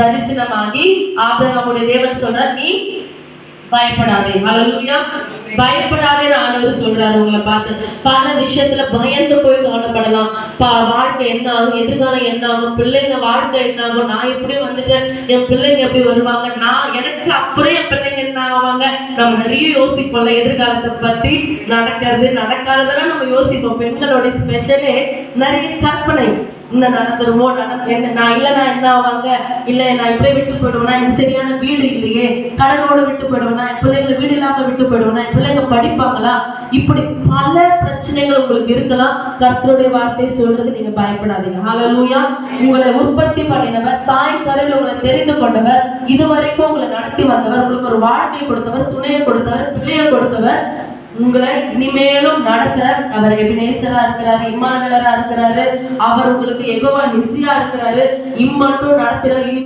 தரிசனமாகி ஆபிரகாமுடைய தேவன் சொல்றார் நீ பயப்படாதே. ஹalleluya பயப்படாதே ஆண்டவர் சொல்றாரு உங்களை பார்த்து. பல விஷயத்துல பயந்து போய் காணப்படலாம். பா வாழ்க்கை என்ன ஆகும்? எதிர்காலம் என்ன ஆகும்? பிள்ளைங்க வாழ்க்கை என்ன ஆகும்? நான் எப்படி வந்துட்டேன்? என் பிள்ளைங்க எப்படி வருவாங்க? நான் எனக்கு அப்புறம் என் பிள்ளைங்க என்ன ஆவாங்க? நம்ம நிறைய யோசிப்போம்ல எதிர்காலத்தை பத்தி. நடக்கிறது நடக்காததெல்லாம் நம்ம யோசிப்போம். பெண்களோட ஸ்பெஷலே நிறைய கற்பனை. இந்த நடந்துருமோ நடந்து என்ன நான் இல்லைனா என்ன ஆவாங்க? இல்லை நான் இப்படியே விட்டு போயிடுவேனா? எனக்கு சரியான வீடு இல்லையே. கடனோட விட்டு போயிடுவேனா? என் பிள்ளைங்களை வீடு இல்லாம விட்டு போயிடுவேனா? என் பிள்ளைங்க படிப்பாங்களா? இப்படி பல பிரச்சனைகள் உங்களுக்கு இருக்கலாம். கர்த்தருடைய வார்த்தையை சொல்றது நீங்க பயப்படாதீங்க. ஹலலூயா உங்களை உற்பத்தி பண்ணினவர் தாய் கருவில் உங்களை தெரிந்து கொண்டவர் இதுவரைக்கும் உங்களை நடத்தி வந்தவர் உங்களுக்கு ஒரு வாழ்க்கை கொடுத்தவர் துணையை கொடுத்தவர் பிள்ளையை கொடுத்தவர் உங்களை இனிமேலும் நடத்த அவர் எபினேசரா இருக்கிறாரு இம்மானுவேலரா இருக்கிறாரு. அவர் உங்களுக்கு எகோவா நிசியா இருக்கிறாரு. இம்மட்டும் நடத்துற இனி